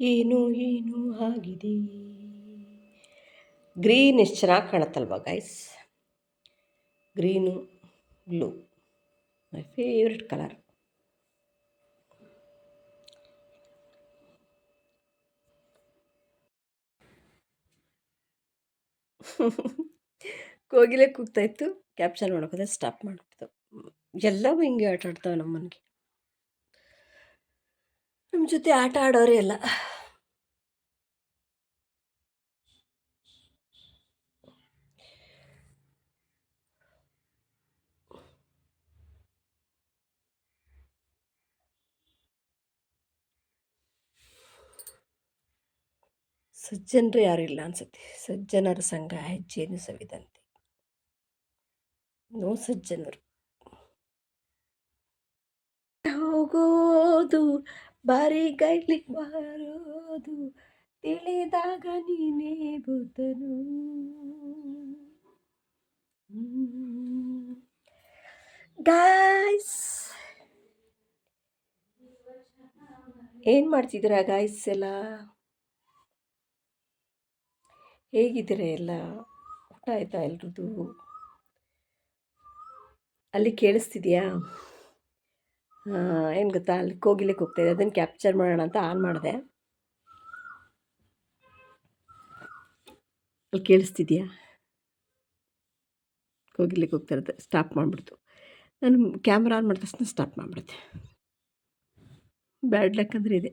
ಏನು ಏನು ಆಗಿದೆ? ಗ್ರೀನ್ ಎಷ್ಟು ಚೆನ್ನಾಗಿ ಕಾಣುತ್ತಲ್ವ guys green blue my favourite colour ಕೋಗಿಲೆ ಕೂಗ್ತಾಯಿತ್ತು ಕ್ಯಾಪ್ಚರ್ ಮಾಡೋಕೋದ್ರೆ ಸ್ಟಾಪ್ ಮಾಡಿಬಿಡ್ತು. ಎಲ್ಲವೂ ಹಿಂಗೆ ಆಟಾಡ್ತಾವೆ ಆಡ್ತಾವೆ ನಮ್ಮ ಮನೆಗೆ ನಮ್ಮ ಜೊತೆ ಆಟ ಆಡೋರೇ ಇಲ್ಲ. ಸಜ್ಜನರು ಯಾರು ಇಲ್ಲ ಅನ್ಸುತ್ತೆ. ಸಜ್ಜನರ ಸಂಘ ಹೆಜ್ಜೆಯನ್ನು ಸವಿದಂತೆ. ನೋ ಸಜ್ಜನರು. ಹೋಗೋದು ಬಾರಿ ಗೈಲಿ ಬಾರೋದು ತಿಳಿದಾಗ ನೀನೇ ಬುದ್ಧನು. ಗಾಯ್ಸ್ ಏನು ಮಾಡ್ತಿದ್ದೀರಾ ಗಾಯ್ಸ್ ಎಲ್ಲ? ಹೇಗಿದ್ದೀರಾ ಎಲ್ಲ? ಊಟ ಆಯ್ತಾ ಎಲ್ರದ್ದು? ಅಲ್ಲಿ ಕೇಳಿಸ್ತಿದ್ಯಾ? ಏನು ಗೊತ್ತಾ? ಅಲ್ಲಿ ಕೋಗಿಲಿಕ್ಕೆ ಹೋಗ್ತಾಯಿದೆ. ಅದನ್ನು ಕ್ಯಾಪ್ಚರ್ ಮಾಡೋಣ ಅಂತ ಆನ್ ಮಾಡಿದೆ. ಅಲ್ಲಿ ಕೇಳಿಸ್ತಿದ್ಯಾ? ಹೋಗ್ತಾ ಇರುತ್ತೆ ಸ್ಟಾಪ್ ಮಾಡಿಬಿಡ್ತು. ನಾನು ಕ್ಯಾಮ್ರಾ ಆನ್ ಮಾಡಿದ ತಕ್ಷಣ ಸ್ಟಾಪ್ ಮಾಡಿಬಿಡುತ್ತೆ. ಬ್ಯಾಡ್ ಲಕ್ ಅಂದರೆ ಇದೆ.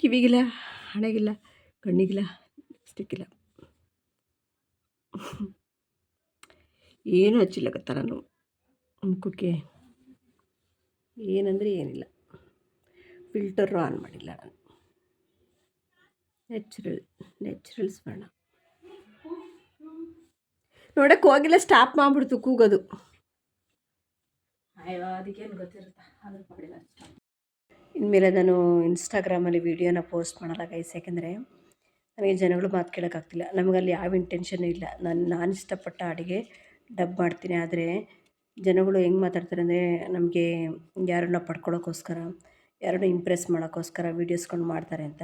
ಕಿವಿಗಿಲ್ಲ, ಹಣೆಗಿಲ್ಲ, ಕಣ್ಣಿಗಿಲ್ಲ ಲಿಪ್ಸ್ಟಿಕ್ಕಿಲ್ಲ ಏನು ಹಚ್ಚಿಲ್ಲಕತ್ತ ನಾನು. ಮುಖಕ್ಕೆ. ಏನಂದರೆ ಏನಿಲ್ಲ. ಫಿಲ್ಟರು ಆನ್ ಮಾಡಿಲ್ಲ ನಾನು. ನ್ಯಾಚುರಲ್ ನ್ಯಾಚುರಲ್ಸ್ ಬಣ್ಣ ನೋಡಕ್ಕೆ ಹೋಗಿಲ್ಲ ಸ್ಟಾಪ್ ಮಾಡಿಬಿಡ್ತು ಕೂಗೋದು. ಅದಕ್ಕೇನು ಗೊತ್ತಿರುತ್ತೆ? ಮಾಡಿಲ್ಲ ಇನ್ಮೇಲೆ ನಾನು ಇನ್ಸ್ಟಾಗ್ರಾಮಲ್ಲಿ ವೀಡಿಯೋನ ಪೋಸ್ಟ್ ಮಾಡಲ್ಲ ಗೈಸ್ ಯಾಕೆಂದರೆ ನನಗೆ ಜನಗಳು ಮಾತು ಕೇಳೋಕ್ಕಾಗ್ತಿಲ್ಲ. ನಮಗಲ್ಲಿ ಯಾವ ಇಂಟೆನ್ಷನ್ ಇಲ್ಲ. ನಾನು ನಾನು ಇಷ್ಟಪಟ್ಟ ಅಡುಗೆ ಡಬ್ ಮಾಡ್ತೀನಿ. ಆದರೆ ಜನಗಳು ಹೆಂಗೆ ಮಾತಾಡ್ತಾರೆ ಅಂದರೆ ನಮಗೆ ಯಾರನ್ನ ಪಡ್ಕೊಳ್ಳೋಕ್ಕೋಸ್ಕರ ಯಾರನ್ನ ಇಂಪ್ರೆಸ್ ಮಾಡೋಕ್ಕೋಸ್ಕರ ವೀಡಿಯೋಸ್ಕೊಂಡು ಮಾಡ್ತಾರೆ ಅಂತ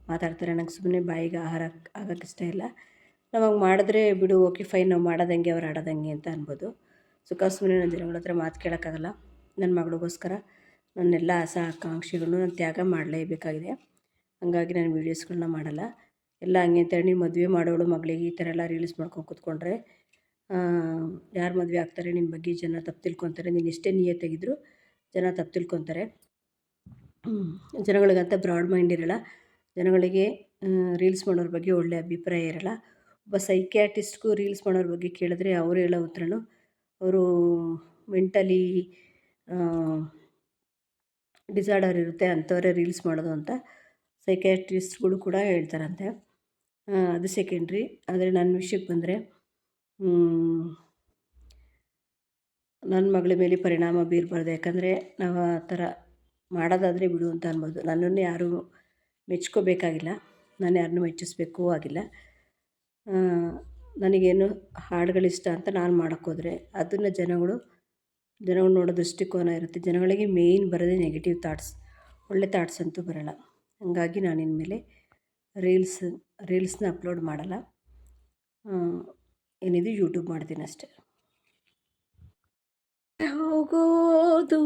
ಮಾತಾಡ್ತಾರೆ. ನಂಗೆ ಸುಮ್ಮನೆ ಬಾಯಿಗೆ ಆಹಾರ ಆಗೋಕ್ಕೆ ಇಷ್ಟ ಇಲ್ಲ. ನಾವು ಹಂಗೆ ಮಾಡಿದ್ರೆ ಬಿಡು, ಓಕೆ ಫೈನ್ ನಾವು ಮಾಡೋದಂಗೆ ಅವ್ರು ಆಡೋದಂಗೆ ಅಂತ ಅನ್ಬೋದು. ಸುಖ ಸುಮ್ಮನೆ ನನ್ನ ಜನಗಳ ಹತ್ರ ಮಾತು ಕೇಳೋಕ್ಕಾಗಲ್ಲ. ನನ್ನ ಮಗಳಿಗೋಸ್ಕರ ನನ್ನೆಲ್ಲ ಆಸೆ ಆಕಾಂಕ್ಷೆಗಳನ್ನು ನಾನು ತ್ಯಾಗ ಮಾಡಲೇಬೇಕಾಗಿದೆ. ಹಾಗಾಗಿ ನಾನು ವೀಡಿಯೋಸ್ಗಳನ್ನ ಮಾಡಲ್ಲ. ಎಲ್ಲ ಹಂಗೆ ಅಂತಾರೆ ನೀನು ಮದುವೆ ಮಾಡೋಳು, ಮಗಳಿಗೆ ಈ ಥರ ಎಲ್ಲ ರೀಲ್ಸ್ ಮಾಡ್ಕೊಂಡು ಕೂತ್ಕೊಂಡ್ರೆ ಯಾರು ಮದುವೆ ಆಗ್ತಾರೆ ನಿನ್ನ ಬಗ್ಗೆ ಜನ ತಪ್ಪು ತಿಳ್ಕೊತಾರೆ, ನೀನು ಎಷ್ಟೇ ನಿಯತ್ತಾಗಿದ್ದರೂ ಜನ ತಪ್ಪು ತಿಳ್ಕೊತಾರೆ. ಜನಗಳಿಗಂತ ಬ್ರಾಡ್ ಮೈಂಡ್ ಇರಲ್ಲ. ಜನಗಳಿಗೆ ರೀಲ್ಸ್ ಮಾಡೋರ ಬಗ್ಗೆ ಒಳ್ಳೆಯ ಅಭಿಪ್ರಾಯ ಇರಲ್ಲ. ಒಬ್ಬ ಸೈಕ್ಯಾಟಿಸ್ಟ್ಗೂ ರೀಲ್ಸ್ ಮಾಡೋರ ಬಗ್ಗೆ ಕೇಳಿದ್ರೆ ಅವರು ಹೇಳೋ ಉತ್ತರನು, ಅವರು ಮೆಂಟಲಿ ಡಿಸಾರ್ಡರ್ ಇರುತ್ತೆ ಅಂಥವರೇ ರೀಲ್ಸ್ ಮಾಡೋದು ಅಂತ ಸೈಕ್ಯಾಟ್ರಿಸ್ಟ್ಗಳು ಕೂಡ ಹೇಳ್ತಾರಂತೆ. ಅದು ಸೆಕೆಂಡ್ರಿ ಆದರೆ ನನ್ನ ವಿಷಯಕ್ಕೆ ಬಂದರೆ ನನ್ನ ಮಗಳ ಮೇಲೆ ಪರಿಣಾಮ ಬೀರಬಾರ್ದು. ಯಾಕಂದರೆ ನಾವು ಆ ಥರ ಮಾಡೋದಾದರೆ ಬಿಡು ಅಂತ ಅನ್ಬೋದು. ನನ್ನನ್ನು ಯಾರೂ ಮೆಚ್ಕೋಬೇಕಾಗಿಲ್ಲ. ನಾನು ಯಾರನ್ನೂ ಮೆಚ್ಚಿಸ್ಬೇಕೂ ಆಗಿಲ್ಲ. ನನಗೇನು ಹಾಡುಗಳಿಷ್ಟ ಅಂತ ನಾನು ಮಾಡೋಕ್ಕೋದ್ರೆ ಅದನ್ನು ಜನಗಳು ಜನಗಳು ನೋಡೋ ದೃಷ್ಟಿಕೋನ ಇರುತ್ತೆ. ಜನಗಳಿಗೆ ಮೇಯ್ನ್ ಬರೋದೇ ನೆಗೆಟಿವ್ ಥಾಟ್ಸ್ ಒಳ್ಳೆ ಥಾಟ್ಸ್ ಅಂತೂ ಬರೋಲ್ಲ. ಹಾಗಾಗಿ ನಾನು ಇನ್ಮೇಲೆ ರೀಲ್ಸ್, ರೀಲ್ಸ್ನ ಅಪ್ಲೋಡ್ ಮಾಡಲ್ಲ. ಏನಿದೆ ಯೂಟ್ಯೂಬ್ ಮಾಡ್ತೀನಿ ಅಷ್ಟೆ. ಹೋಗೋದು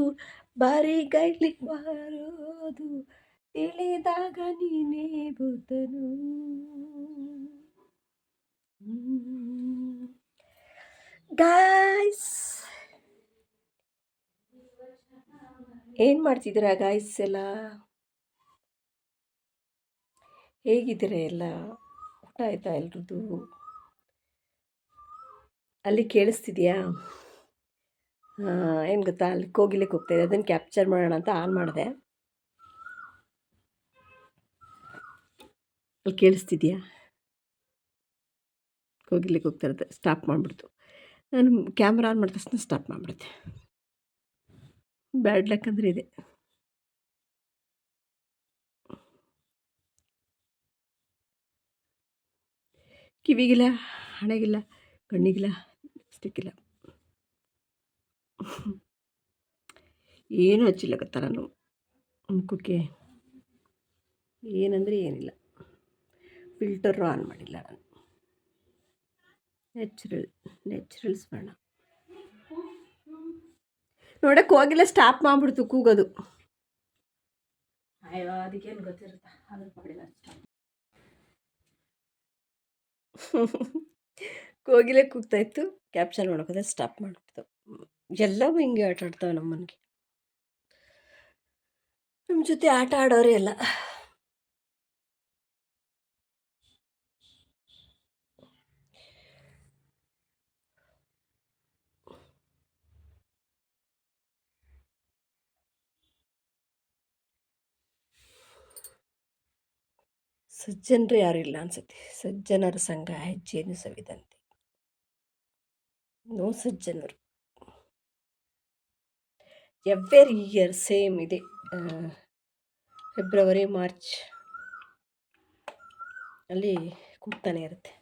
ಬಾರಿ ಗೈಲಿ ಬರೋದು, ತಿಳಿದಾಗ ನೀನೇ ಬುದ್ಧನು. ಗಾಯ್ಸ್ ಏನು ಮಾಡ್ತಿದ್ದೀರಾ ಗಾಯ್ಸ್ ಎಲ್ಲ? ಹೇಗಿದ್ದೀರಾ ಎಲ್ಲ? ಊಟ ಆಯ್ತಾ ಎಲ್ರದ್ದು? ಅಲ್ಲಿ ಕೇಳಿಸ್ತಿದ್ಯಾ? ಏನು ಗೊತ್ತಾ, ಅಲ್ಲಿ ಕೋಗಿಲಿಕ್ಕೆ ಹೋಗ್ತಾಯಿದೆ ಅದನ್ನು ಕ್ಯಾಪ್ಚರ್ ಮಾಡೋಣ ಅಂತ ಆನ್ ಮಾಡಿದೆ. ಅಲ್ಲಿ ಕೇಳಿಸ್ತಿದ್ಯಾ? ಕೋಗಿಲಿಕ್ಕೆ ಹೋಗ್ತಾ ಇರುತ್ತೆ ಸ್ಟಾಪ್ ಮಾಡಿಬಿಡ್ತು. ನಾನು ಕ್ಯಾಮ್ರಾ ಆನ್ ಮಾಡಿದ ತಕ್ಷಣ ಸ್ಟಾಪ್ ಮಾಡಿಬಿಡುತ್ತೆ. ಬ್ಯಾಡ್ ಲಕ್ ಅಂದರೆ ಇದೆ. ಕಿವಿಗಿಲ್ಲ, ಹಣೆಗಿಲ್ಲ, ಕಣ್ಣಿಗಿಲ್ಲ, ಲಿಪ್ಸ್ಟಿಕ್ಕಿಲ್ಲ. ಏನೂ ಹಚ್ಚಿಲ್ಲ ನಾನು ಮುಖಕ್ಕೆ. ಏನಂದರೆ ಏನಿಲ್ಲ. ಫಿಲ್ಟರು ಆನ್ ಮಾಡಿಲ್ಲ ನಾನು. ನ್ಯಾಚುರಲ್ ನ್ಯಾಚುರಲ್ ಸ್ವರ್ಣ. ನೋಡಕ್ಕೆ ಹೋಗಿಲ್ಲ ಸ್ಟಾಪ್ ಮಾಡಿಬಿಡ್ತು ಕೂಗೋದು. ಅಯ್ಯೋ, ಅದಕ್ಕೇನು ಗೊತ್ತಿರುತ್ತೆ? ಅದ್ರ ಕೋಗಿಲೆ ಕೂಗ್ತಾ ಇತ್ತು ಕ್ಯಾಪ್ಚರ್ ಮಾಡ್ಕೋದೆ ಸ್ಟಾಪ್ ಮಾಡ್ಬಿಡ್ತು. ಎಲ್ಲವೂ ಹಿಂಗೆ ಆಟ ಆಡ್ತಾವೆ ನಮ್ಮನಿಗೆ. ನಮ್ಮ ಜೊತೆ ಆಟ ಆಡೋರೇ ಎಲ್ಲ ಸಜ್ಜನರು ಯಾರು ಇಲ್ಲ ಅನ್ಸುತ್ತೆ. ಸಜ್ಜನರ ಸಂಘ ಹೆಜ್ಜೆಯನ್ನು ಸವಿದಂತೆ. ನೋ ಸಜ್ಜನರು. ಎವ್ರಿ ಇಯರ್ ಸೇಮ್ ಇದೆ. ಫೆಬ್ರವರಿ ಮಾರ್ಚ್ ಅಲ್ಲಿ ಕೂಗ್ತಾನೆ ಇರುತ್ತೆ.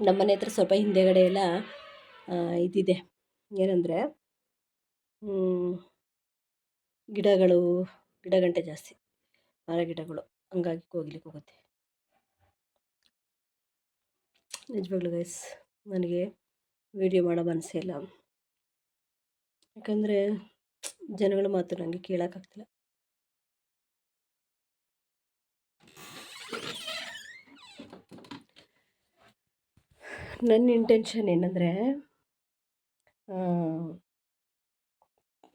ನಮ್ಮನೆ ಹತ್ರ ಸ್ವಲ್ಪ ಹಿಂದೆಗಡೆ ಎಲ್ಲ ಇದಿದೆ. ಏನಂದರೆ ಗಿಡಗಳು, ಗಿಡಗಂಟೆ ಜಾಸ್ತಿ ಮರ ಗಿಡಗಳು ಹಂಗಾಗಿ ಹೋಗ್ಲಿಕ್ಕೆ ಹೋಗುತ್ತೆ. ನಿಜವಾಗ್ಲೂ ಗೈಸ್ ನನಗೆ ವಿಡಿಯೋ ಮಾಡೋ ಮನಸ್ಸೇ ಇಲ್ಲ. ಯಾಕಂದರೆ ಜನಗಳು ಮಾತು ನನಗೆ ಕೇಳೋಕ್ಕಾಗ್ತಿಲ್ಲ. ನನ್ನ ಇಂಟೆನ್ಷನ್ ಏನಂದರೆ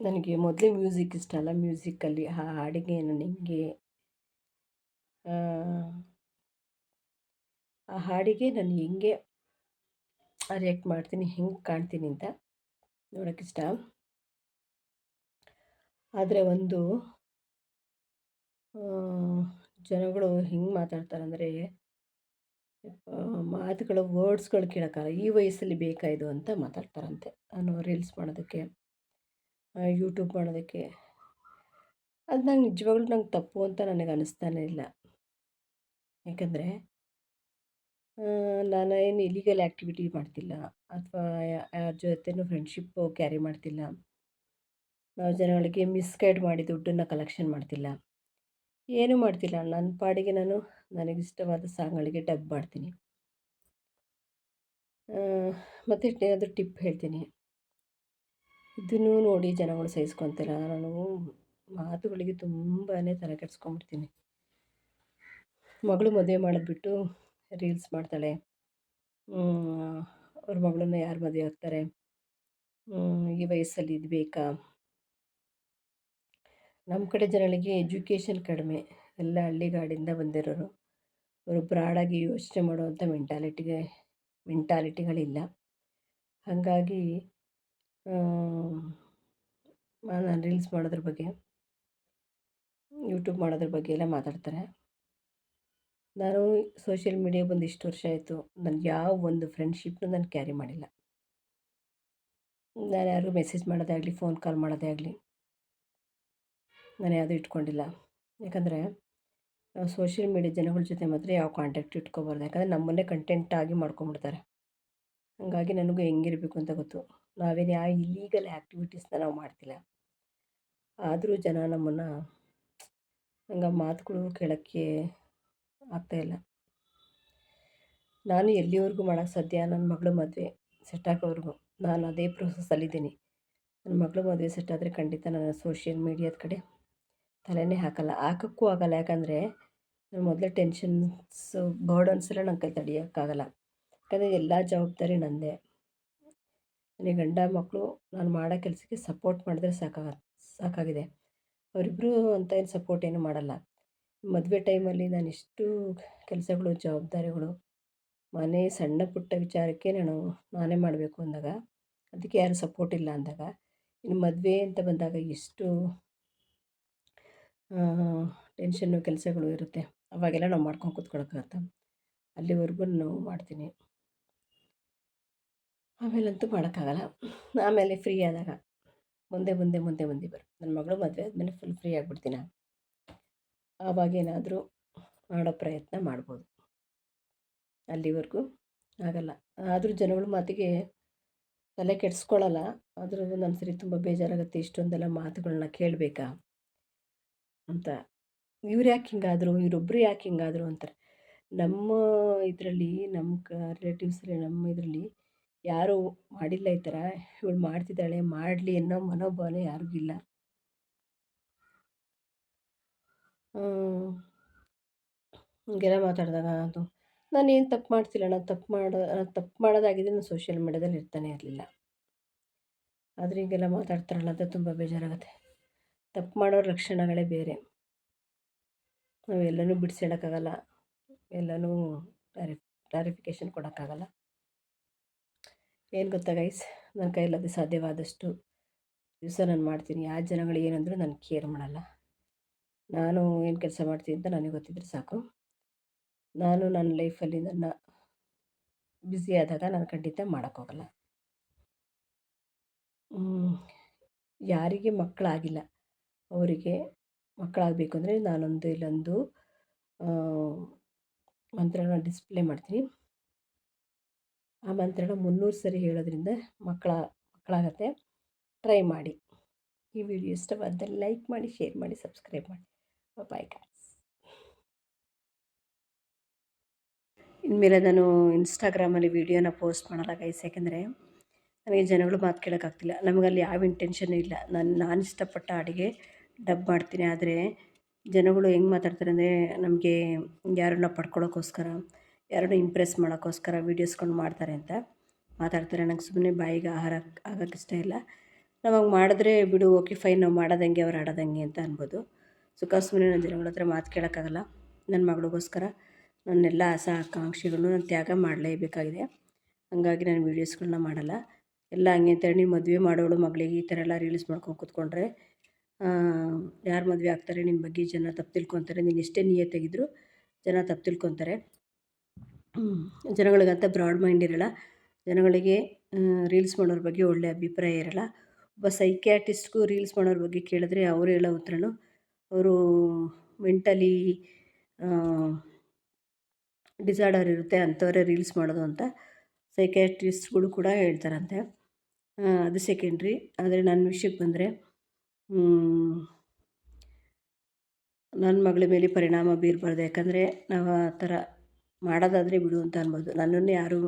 ನನಗೆ ಮೊದಲೇ ಮ್ಯೂಸಿಕ್ ಇಷ್ಟ ಅಲ್ಲ ಮ್ಯೂಸಿಕ್ಕಲ್ಲಿ ಆ ಹಾಡಿಗೆ ನನಗೆ ಆ ಹಾಡಿಗೆ ನಾನು ಹೆಂಗೆ ರಿಯಾಕ್ಟ್ ಮಾಡ್ತೀನಿ, ಹೆಂಗೆ ಕಾಣ್ತೀನಿ ಅಂತ ನೋಡೋಕ್ಕಿಷ್ಟ ಆದರೆ ಒಂದು ಜನಗಳು ಹೆಂಗೆ ಮಾತಾಡ್ತಾರಂದರೆ ಮಾತುಗಳು ವರ್ಡ್ಸ್ಗಳು ಕೇಳೋಕ್ಕಲ್ಲ ಈ ವಯಸ್ಸಲ್ಲಿ ಬೇಕಾಯಿದು ಅಂತ ಮಾತಾಡ್ತಾರಂತೆ. ನಾನು ರೀಲ್ಸ್ ಮಾಡೋದಕ್ಕೆ ಯೂಟ್ಯೂಬ್ ಮಾಡೋದಕ್ಕೆ. ಅದು ನಂಗೆ ನಿಜವಾಗ್ಲೂ ನಂಗೆ ತಪ್ಪು ಅಂತ ನನಗೆ ಅನ್ನಿಸ್ತಾನೆ ಇಲ್ಲ. ಯಾಕಂದರೆ ನಾನು ಏನು ಇಲೀಗಲ್ ಆ್ಯಕ್ಟಿವಿಟಿ ಮಾಡ್ತಿಲ್ಲ. ಅಥವಾ ಯಾರ ಜೊತೆನೂ ಫ್ರೆಂಡ್ಶಿಪ್ಪು ಕ್ಯಾರಿ ಮಾಡ್ತಿಲ್ಲ. ನಾವು ಜನಗಳಿಗೆ ಮಿಸ್ಗೈಡ್ ಮಾಡಿ ದುಡ್ಡನ್ನು ಕಲೆಕ್ಷನ್ ಮಾಡ್ತಿಲ್ಲ. ಏನೂ ಮಾಡ್ತಿಲ್ಲ. ನನ್ನ ಪಾಡಿಗೆ ನಾನು, ನನಗಿಷ್ಟವಾದ ಸಾಂಗ್ಗಳಿಗೆ ಡಬ್ ಮಾಡ್ತೀನಿ. ಮತ್ತು ಏನಾದರೂ ಟಿಪ್ ಹೇಳ್ತೀನಿ. ಇದನ್ನೂ ನೋಡಿ ಜನಗಳು ಸಹಿಸ್ಕೊತಿಲ್ಲ. ನಾನು ಮಾತುಗಳಿಗೆ ತುಂಬಾ ತಲೆ ಕೆಡಿಸ್ಕೊಂಬಿಡ್ತೀನಿ. ಮಗಳು ಮದುವೆ ಮಾಡಿದ್ಬಿಟ್ಟು ರೀಲ್ಸ್ ಮಾಡ್ತಾಳೆ. ಅವ್ರ ಮಗಳನ್ನ ಯಾರು ಮದುವೆ ಆಗ್ತಾರೆ? ಈ ವಯಸ್ಸಲ್ಲಿ ಇದು ಬೇಕಾ? ನಮ್ಮ ಕಡೆ ಜನಗಳಿಗೆ ಎಜುಕೇಷನ್ ಕಡಿಮೆ. ಎಲ್ಲ ಹಳ್ಳಿಗಾಡಿಂದ ಬಂದಿರೋರು. ಅವರು ಬ್ರಾಡಾಗಿ ಯೋಚನೆ ಮಾಡುವಂಥ ಮೆಂಟಾಲಿಟಿಗೆ, ಮೆಂಟಾಲಿಟಿಗಳಿಲ್ಲ. ಹಾಗಾಗಿ ನಾನು ರೀಲ್ಸ್ ಮಾಡೋದ್ರ ಬಗ್ಗೆ ಯೂಟ್ಯೂಬ್ ಮಾಡೋದ್ರ ಬಗ್ಗೆ ಎಲ್ಲ ಮಾತಾಡ್ತಾರೆ. ನಾನು ಸೋಷಿಯಲ್ ಮೀಡಿಯಾ ಬಂದು ಇಷ್ಟು ವರ್ಷ ಆಯಿತು ನನ್ನ ಯಾವ ಒಂದು ಫ್ರೆಂಡ್ಶಿಪ್ನು ನಾನು ಕ್ಯಾರಿ ಮಾಡಿಲ್ಲ. ನಾನು ಯಾರಿಗೂ ಮೆಸೇಜ್ ಮಾಡೋದೇ ಆಗಲಿ, ಫೋನ್ ಕಾಲ್ ಮಾಡೋದೇ ಆಗಲಿ, ನಾನು ಯಾವುದೂ ಇಟ್ಕೊಂಡಿಲ್ಲ. ಯಾಕಂದರೆ, ನಾವು ಸೋಷಿಯಲ್ ಮೀಡಿಯಾ ಜನಗಳ ಜೊತೆ ಮಾತ್ರ ಯಾವ ಕಾಂಟ್ಯಾಕ್ಟ್ ಇಟ್ಕೋಬಾರ್ದು. ಯಾಕಂದರೆ ನಮ್ಮನ್ನೇ ಕಂಟೆಂಟಾಗಿ ಮಾಡ್ಕೊಂಬಿಡ್ತಾರೆ. ಹಾಗಾಗಿ ನನಗೂ ಹೆಂಗಿರಬೇಕು ಅಂತ ಗೊತ್ತು. ನಾವೇನು ಯಾವ ಇಲ್ಲೀಗಲ್ ಆ್ಯಕ್ಟಿವಿಟೀಸ್ನ ನಾವು ಮಾಡ್ತಿಲ್ಲ. ಆದರೂ ಜನ ನಮ್ಮನ್ನು ಹಂಗೆ ಮಾತುಗಳು ಕೇಳೋಕ್ಕೆ ಆಗ್ತಾಯಿಲ್ಲ ನಾನು ಎಲ್ಲಿವರೆಗೂ ಮಾಡೋಕ್ಕೆ ಸಾಧ್ಯ? ನನ್ನ ಮಗಳು ಮದುವೆ ಸೆಟ್ ಆಗೋವರೆಗೂ ನಾನು ಅದೇ ಪ್ರೊಸೆಸ್ಸಲ್ಲಿದ್ದೀನಿ ನನ್ನ ಮಗಳು ಮದುವೆ ಸೆಟ್ ಆದರೆ ಖಂಡಿತ ನಾನು ಸೋಷಿಯಲ್ ಮೀಡಿಯಾದ ಕಡೆ ತಲೆನೇ ಹಾಕಲ್ಲ. ಹಾಕೋಕ್ಕೂ ಆಗಲ್ಲ. ಯಾಕಂದರೆ ನಾನು ಮೊದಲೇ ಟೆನ್ಷನ್ಸು ಬರ್ಡನ್ಸ್ ಎಲ್ಲ ನನ್ನ ಕೈ ತಡೆಯೋಕ್ಕಾಗಲ್ಲ. ಯಾಕಂದರೆ ಎಲ್ಲ ಜವಾಬ್ದಾರಿ ನನ್ನದೇ ನನಗೆ ಗಂಡ ಮಕ್ಕಳು ನಾನು ಮಾಡೋ ಕೆಲಸಕ್ಕೆ ಸಪೋರ್ಟ್ ಮಾಡಿದ್ರೆ ಸಾಕಾಗ, ಸಾಕಾಗಿದೆ. ಅವರಿಬ್ಬರು ಅಂತ ಏನು ಸಪೋರ್ಟ್ ಏನು ಮಾಡಲ್ಲ. ಮದುವೆ ಟೈಮಲ್ಲಿ ನಾನು ಇಷ್ಟು ಕೆಲಸಗಳು, ಜವಾಬ್ದಾರಿಗಳು, ಮನೆ ಸಣ್ಣ ಪುಟ್ಟ ವಿಚಾರಕ್ಕೆ ನಾನು, ನಾನೇ ಮಾಡಬೇಕು ಅಂದಾಗ, ಅದಕ್ಕೆ ಯಾರು ಸಪೋರ್ಟ್ ಇಲ್ಲ ಅಂದಾಗ, ಇನ್ನು ಮದುವೆ ಅಂತ ಬಂದಾಗ ಎಷ್ಟು ಟೆನ್ಷನ್ನು ಕೆಲಸಗಳು ಇರುತ್ತೆ. ಅವಾಗೆಲ್ಲ ನಾವು ಮಾಡ್ಕೊಂಡು ಕೂತ್ಕೊಳ್ಳೋಕ್ಕಾಗತ್ತಾ ಅಲ್ಲಿವರೆಗೂ ನಾವು ಮಾಡ್ತೀನಿ. ಆಮೇಲಂತೂ ಮಾಡೋಕ್ಕಾಗಲ್ಲ. ಆಮೇಲೆ ಫ್ರೀ ಆದಾಗ, ಮುಂದೆ ಮುಂದೆ ಮುಂದೆ ಮುಂದೆ ಬರು. ನನ್ನ ಮಗಳು ಮದುವೆ ಆದಮೇಲೆ ಫುಲ್ ಫ್ರೀ ಆಗಿಬಿಡ್ತೀನಿ? ಆವಾಗೇನಾದರೂ ಮಾಡೋ ಪ್ರಯತ್ನ ಮಾಡ್ಬೋದು. ಅಲ್ಲಿವರೆಗೂ ಆಗಲ್ಲ. ಆದರೂ ಜನಗಳ ಮಾತಿಗೆ ತಲೆ ಕೆಡಿಸ್ಕೊಳ್ಳಲ್ಲ ಆದರೂ ಒಂದೊಂದು ಸರಿ ತುಂಬ ಬೇಜಾರಾಗುತ್ತೆ ಇಷ್ಟೊಂದೆಲ್ಲ ಮಾತುಗಳನ್ನ ಕೇಳಬೇಕಾ ಅಂತ. ಇವ್ರು ಯಾಕೆ ಹಿಂಗಾದರು? ಇವರೊಬ್ಬರು ಯಾಕೆ ಹಿಂಗಾದರು ಅಂತಾರೆ. ನಮ್ಮ ಇದರಲ್ಲಿ ನಮ್ಮ ಕ ರಿಲೇಟಿವ್ಸಲ್ಲಿ ನಮ್ಮ ಇದರಲ್ಲಿ ಯಾರೂ ಮಾಡಿಲ್ಲ ಈ ಥರ. ಇವಳು ಮಾಡ್ತಿದ್ದಾಳೆ, ಮಾಡಲಿ ಅನ್ನೋ ಮನೋಭಾವನೆ ಯಾರಿಗೂ ಇಲ್ಲ. ಹಿಂಗೆಲ್ಲ ಮಾತಾಡಿದಾಗ ಅದು. ನಾನೇನು ತಪ್ಪು ಮಾಡ್ತಿಲ್ಲ, ನಾನು ತಪ್ಪು ಮಾಡೋ ತಪ್ಪು ಮಾಡೋದಾಗಿದ್ದರೆ ನಾನು ಸೋಷಿಯಲ್ ಮೀಡ್ಯಾದಲ್ಲಿ ಇರ್ತಾನೆ ಇರಲಿಲ್ಲ. ಆದರೆ ಹಿಂಗೆಲ್ಲ ಮಾತಾಡ್ತಾರಲ್ಲ, ಅದು ತುಂಬ ಬೇಜಾರಾಗುತ್ತೆ. ತಪ್ಪು ಮಾಡೋರ ಲಕ್ಷಣಗಳೇ ಬೇರೆ. ನಾವು ಎಲ್ಲನೂ ಬಿಡಿಸಿಡೋಕ್ಕಾಗಲ್ಲ ಎಲ್ಲನೂ ಕ್ಲಾರಿ ಕ್ಲಾರಿಫಿಕೇಷನ್ ಕೊಡೋಕ್ಕಾಗಲ್ಲ. ಏನು ಗೊತ್ತಾ ಗೈಸ್ ನನ್ನ ಕೈಲಾದ ಸಾಧ್ಯವಾದಷ್ಟು ದಿವಸ ನಾನು ಮಾಡ್ತೀನಿ. ಯಾವ ಜನಗಳು ಏನಂದರೂ ನಾನು ಕೇರ್ ಮಾಡಲ್ಲ. ನಾನು ಏನು ಕೆಲಸ ಮಾಡ್ತೀನಿ ಅಂತ ನನಗೆ ಗೊತ್ತಿದ್ರೆ ಸಾಕು. ನಾನು ನನ್ನ ಲೈಫಲ್ಲಿ ನನ್ನ ಬ್ಯುಸಿ ಆದಾಗ ನಾನು ಖಂಡಿತ ಮಾಡೋಕ್ಕೋಗಲ್ಲ ಯಾರಿಗೆ ಮಕ್ಕಳಾಗಿಲ್ಲ. ಅವರಿಗೆ ಮಕ್ಕಳಾಗಬೇಕು ಅಂದರೆ ನಾನೊಂದು ಇಲ್ಲೊಂದು ಮಂತ್ರನ ಡಿಸ್ಪ್ಲೇ ಮಾಡ್ತೀನಿ. ಆ ಮಂತ್ರನ ಮುನ್ನೂರು ಸರಿ ಹೇಳೋದ್ರಿಂದ ಮಕ್ಕಳ, ಮಕ್ಕಳಾಗತ್ತೆ. ಟ್ರೈ ಮಾಡಿ. ಈ ವಿಡಿಯೋ ಇಷ್ಟವಾದಲ್ಲಿ ಲೈಕ್ ಮಾಡಿ ಶೇರ್ ಮಾಡಿ ಸಬ್ಸ್ಕ್ರೈಬ್ ಮಾಡಿ. ಬಾಯ್ ಗಾಯ್ಸ್ ಇನ್ಮೇಲೆ ನಾನು ಇನ್ಸ್ಟಾಗ್ರಾಮಲ್ಲಿ ವೀಡಿಯೋನ ಪೋಸ್ಟ್ ಮಾಡಲ್ಲ ಗೈಸ್ ಯಾಕೆಂದರೆ ನನಗೆ ಜನಗಳು ಮಾತು ಕೇಳೋಕ್ಕಾಗ್ತಿಲ್ಲ. ನಮಗಲ್ಲಿ ಯಾವ ಇಂಟೆನ್ಷನ್ ಇಲ್ಲ. ನಾನು ನಾನು ಇಷ್ಟಪಟ್ಟ ಅಡುಗೆ ಡಬ್ ಮಾಡ್ತೀನಿ. ಆದರೆ ಜನಗಳು ಹೆಂಗೆ ಮಾತಾಡ್ತಾರೆ ಅಂದರೆ ನಮಗೆ ಯಾರನ್ನ ಪಡ್ಕೊಳ್ಳೋಕ್ಕೋಸ್ಕರ ಯಾರನ್ನ ಇಂಪ್ರೆಸ್ ಮಾಡೋಕ್ಕೋಸ್ಕರ ವೀಡಿಯೋಸ್ಕೊಂಡು ಮಾಡ್ತಾರೆ ಅಂತ ಮಾತಾಡ್ತಾರೆ. ನಂಗೆ ಸುಮ್ಮನೆ ಬಾಯಿಗೆ ಆಹಾರ ಆಗೋಕ್ಕಿಷ್ಟ ಇಲ್ಲ. ನಾವು ಹಂಗೆ ಮಾಡಿದ್ರೆ ಬಿಡು ಓಕೆ ಫೈನ್ ನಾವು ಮಾಡೋದಂಗೆ, ಅವ್ರು ಆಡೋದಂಗೆ ಅಂತ ಅನ್ಬೋದು. ಸುಖ ಸುಮ್ಮನೆ ನನ್ನ ಜನಗಳ ಹತ್ರ ಮಾತು ಕೇಳೋಕ್ಕಾಗಲ್ಲ. ನನ್ನ ಮಗಳಿಗೋಸ್ಕರ ನನ್ನೆಲ್ಲ ಆಸೆ ಆಕಾಂಕ್ಷೆಗಳನ್ನು ನಾನು ತ್ಯಾಗ ಮಾಡಲೇಬೇಕಾಗಿದೆ. ಹಾಗಾಗಿ ನಾನು ವೀಡಿಯೋಸ್ಗಳನ್ನ ಮಾಡಲ್ಲ. ಎಲ್ಲ ಹಂಗೆ ಅಂತೇಳಿ ನೀನು ಮದುವೆ ಮಾಡೋಳು ಮಗಳಿಗೆ ಈ ಥರ ಎಲ್ಲ ರೀಲ್ಸ್ ಮಾಡ್ಕೊಂಡು ಕೂತ್ಕೊಂಡ್ರೆ ಯಾರು ಮದುವೆ ಆಗ್ತಾರೆ ನಿನ್ನ ಬಗ್ಗೆ ಜನ ತಪ್ಪು ತಿಳ್ಕೊತಾರೆ. ನೀನು ಎಷ್ಟೇ ನಿಯತ್ತಾಗಿದ್ದರೂ ಜನ ತಪ್ಪು ತಿಳ್ಕೊತಾರೆ. ಜನಗಳಿಗಂತ ಬ್ರಾಡ್ ಮೈಂಡ್ ಇರಲ್ಲ. ಜನಗಳಿಗೆ ರೀಲ್ಸ್ ಮಾಡೋರ ಬಗ್ಗೆ ಒಳ್ಳೆಯ ಅಭಿಪ್ರಾಯ ಇರಲ್ಲ. ಒಬ್ಬ ಸೈಕ್ಯಾಟಿಸ್ಟ್ಗೂ ರೀಲ್ಸ್ ಮಾಡೋರ ಬಗ್ಗೆ ಕೇಳಿದ್ರೆ ಅವರು ಹೇಳೋ ಉತ್ತರನು ಅವರು ಮೆಂಟಲಿ ಡಿಸಾರ್ಡರ್ ಇರುತ್ತೆ ಅಂಥವರೇ ರೀಲ್ಸ್ ಮಾಡೋದು ಅಂತ ಸೈಕ್ಯಾಟ್ರಿಸ್ಟ್ಗಳು ಕೂಡ ಹೇಳ್ತಾರಂತೆ. ಅದು ಸೆಕೆಂಡ್ರಿ. ಆದರೆ ನನ್ನ ವಿಷಯಕ್ಕೆ ಬಂದರೆ ನನ್ನ ಮಗಳ ಮೇಲೆ ಪರಿಣಾಮ ಬೀರಬಾರ್ದು. ಯಾಕಂದರೆ ನಾವು ಆ ಥರ ಮಾಡೋದಾದರೆ ಬಿಡು ಅಂತ ಅನ್ಬೋದು. ನನ್ನನ್ನು ಯಾರೂ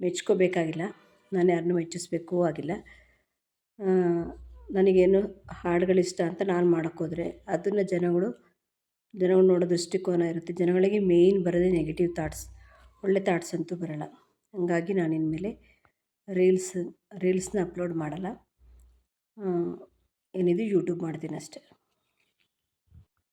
ಮೆಚ್ಕೋಬೇಕಾಗಿಲ್ಲ. ನಾನು ಯಾರನ್ನೂ ಮೆಚ್ಚಿಸ್ಬೇಕು ಆಗಿಲ್ಲ. ನನಗೇನು ಹಾಡುಗಳಿಷ್ಟ ಅಂತ ನಾನು ಮಾಡೋಕ್ಕೋದ್ರೆ ಅದನ್ನು ಜನಗಳು ಜನಗಳು ನೋಡೋ ದೃಷ್ಟಿಕೋನ ಇರುತ್ತೆ. ಜನಗಳಿಗೆ ಮೇಯ್ನ್ ಬರೋದೇ ನೆಗೆಟಿವ್ ಥಾಟ್ಸ್ ಒಳ್ಳೆ ಥಾಟ್ಸ್ ಅಂತೂ ಬರೋಲ್ಲ. ಹಾಗಾಗಿ ನಾನು ಇನ್ಮೇಲೆ ರೀಲ್ಸ್ ರೀಲ್ಸ್ನ ಅಪ್ಲೋಡ್ ಮಾಡಲ್ಲ. ಏನಿದು ಯೂಟ್ಯೂಬ್ ಮಾಡ್ತೀನಿ ಅಷ್ಟೇ.